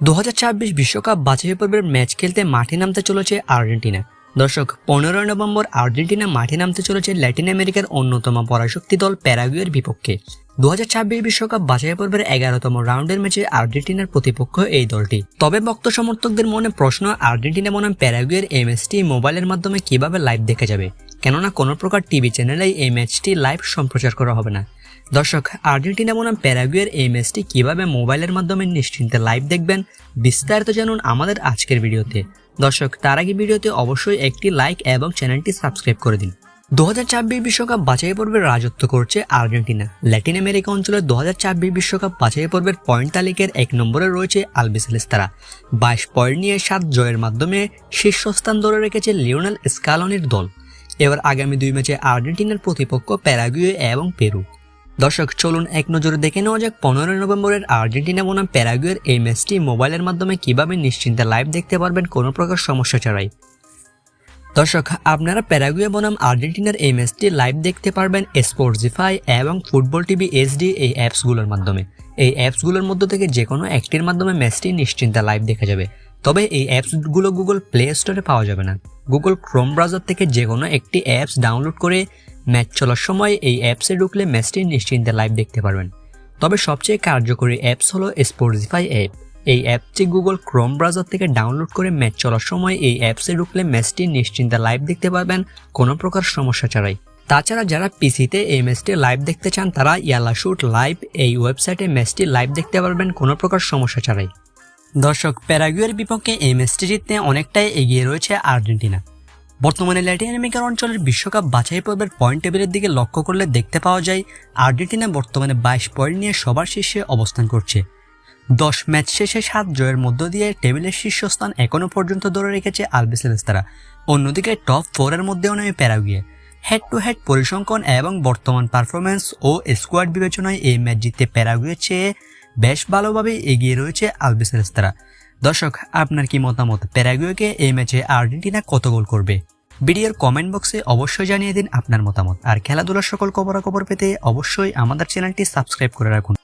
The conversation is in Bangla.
দু বিশ্বকাপ বাছাই পর্বের ম্যাচ খেলতে মাঠে নামতে চলেছে আর্জেন্টিনা। দর্শক, পনেরোই নভেম্বর আর্জেন্টিনা মাঠে নামতে চলেছে ল্যাটিন আমেরিকার অন্যতম পরাশক্তি দল প্যারাগুয়ের বিপক্ষে। দু বিশ্বকাপ বাছাই পর্বের এগারোতম রাউন্ডের ম্যাচে আর্জেন্টিনার প্রতিপক্ষ এই দলটি। তবে ভক্ত সমর্থকদের মনে প্রশ্ন, আর্জেন্টিনা বনাম প্যারাগুয়ের এই ম্যাচটি মোবাইলের মাধ্যমে কীভাবে লাইভ দেখা যাবে? কেননা কোনো প্রকার টিভি চ্যানেলেই এই ম্যাচটি লাইভ সম্প্রচার করা হবে না। দর্শক, আর্জেন্টিনা বনাম প্যারাগুয়ের এই ম্যাচটি কীভাবে মোবাইলের মাধ্যমে নিশ্চিন্তে লাইভ দেখবেন, বিস্তারিত জানুন আমাদের আজকের ভিডিওতে। দর্শক, তার আগে ভিডিওতে অবশ্যই একটি লাইক এবং চ্যানেলটি সাবস্ক্রাইব করে দিন। দু হাজার বিশ্বকাপ বাছাই পর্বের রাজত্ব করছে আর্জেন্টিনা। ল্যাটিন আমেরিকা অঞ্চলের দু হাজার বিশ্বকাপ বাছাই পর্বের পয়েন্ট তালিকার এক নম্বরে রয়েছে আলবিসেলেস্তারা। বাইশ পয়েন্ট নিয়ে সাত জয়ের মাধ্যমে শীর্ষস্থান ধরে রেখেছে লিওনেল স্কালনির দল। এবার আগামী দুই ম্যাচে আর্জেন্টিনার প্রতিপক্ষ প্যারাগুয়ে এবং পেরু। দর্শক, চলুন এক নজরে দেখে নেওয়া যাক পনেরোই নভেম্বরের আর্জেন্টিনা বনাম প্যারাগুয়ের এই ম্যাচটি মোবাইলের মাধ্যমে কীভাবে নিশ্চিন্তে লাইভ দেখতে পারবেন কোনো প্রকার সমস্যা ছাড়াই। দর্শক, আপনারা প্যারাগুয়ে বনাম আর্জেন্টিনার এই ম্যাচটি লাইভ দেখতে পারবেন স্পোর্টসিফাই এবং ফুটবল টিভি এইচডি এই অ্যাপসগুলোর মাধ্যমে। এই অ্যাপসগুলোর মধ্য থেকে যে কোনো একটির মাধ্যমে ম্যাচটি নিশ্চিন্তে লাইভ দেখা যাবে। তবে এই অ্যাপসগুলো গুগল প্লে স্টোরে পাওয়া যাবে না। গুগল ক্রোম ব্রাউজার থেকে যে কোনো একটি অ্যাপস ডাউনলোড করে ম্যাচ চলার সময় এই অ্যাপসে ঢুকলে ম্যাচটি নিশ্চিন্তে লাইভ দেখতে পারবেন। তবে সবচেয়ে কার্যকরী অ্যাপস হলো স্পোর্টসিফাই অ্যাপ এই অ্যাপটি গুগল ক্রোম ব্রাউজার থেকে ডাউনলোড করে ম্যাচ চলার সময় এই অ্যাপসে ঢুকলে ম্যাচটি নিশ্চিন্তে লাইভ দেখতে পারবেন, কোনো প্রকার সমস্যা ছাড়াই। তাছাড়া যারা পিসিতে এই ম্যাচটি লাইভ দেখতে চান, তারা ইয়ালা শুট লাইভ এই ওয়েবসাইটে ম্যাচটি লাইভ দেখতে পারবেন, কোনো প্রকার সমস্যা ছাড়াই। দর্শক, প্যারাগুয়ের বিপক্ষে এই ম্যাচটি জিততে অনেকটাই এগিয়ে রয়েছে আর্জেন্টিনা। বর্তমানে ল্যাটিন আমেরিকার অঞ্চলের বিশ্বকাপ বাছাই পর্বের পয়েন্ট টেবিলের দিকে লক্ষ্য করলে দেখতে পাওয়া যায়, আর্জেন্টিনা বর্তমানে বাইশ পয়েন্ট নিয়ে সবার শীর্ষে অবস্থান করছে। দশ ম্যাচ শেষে সাত জয়ের মধ্য দিয়ে টেবিলের শীর্ষস্থান এখনও পর্যন্ত ধরে রেখেছে আলবিসেলেস্তারা অন্যদিকে টপ ফোরের মধ্যেও নেমে প্যারাগুয়ে। হেড টু হেড পরিসংখ্যান এবং বর্তমান পারফরমেন্স ও স্কোয়াড বিবেচনায় এই ম্যাচ জিততে প্যারাগুয়ের চেয়ে বেশ ভালোভাবে এগিয়ে রয়েছে আলবিসেলেস্তারা দর্শক, আপনার কি মতামত? প্যারাগুয়েকে এই ম্যাচে আর্জেন্টিনা কত গোল করবে? ভিডিওর কমেন্ট বক্সে অবশ্যই জানিয়ে দিন আপনার মতামত। আর খেলাধুলার সকল খবরাখবর পেতে অবশ্যই আমাদের চ্যানেলটি সাবস্ক্রাইব করে রাখুন।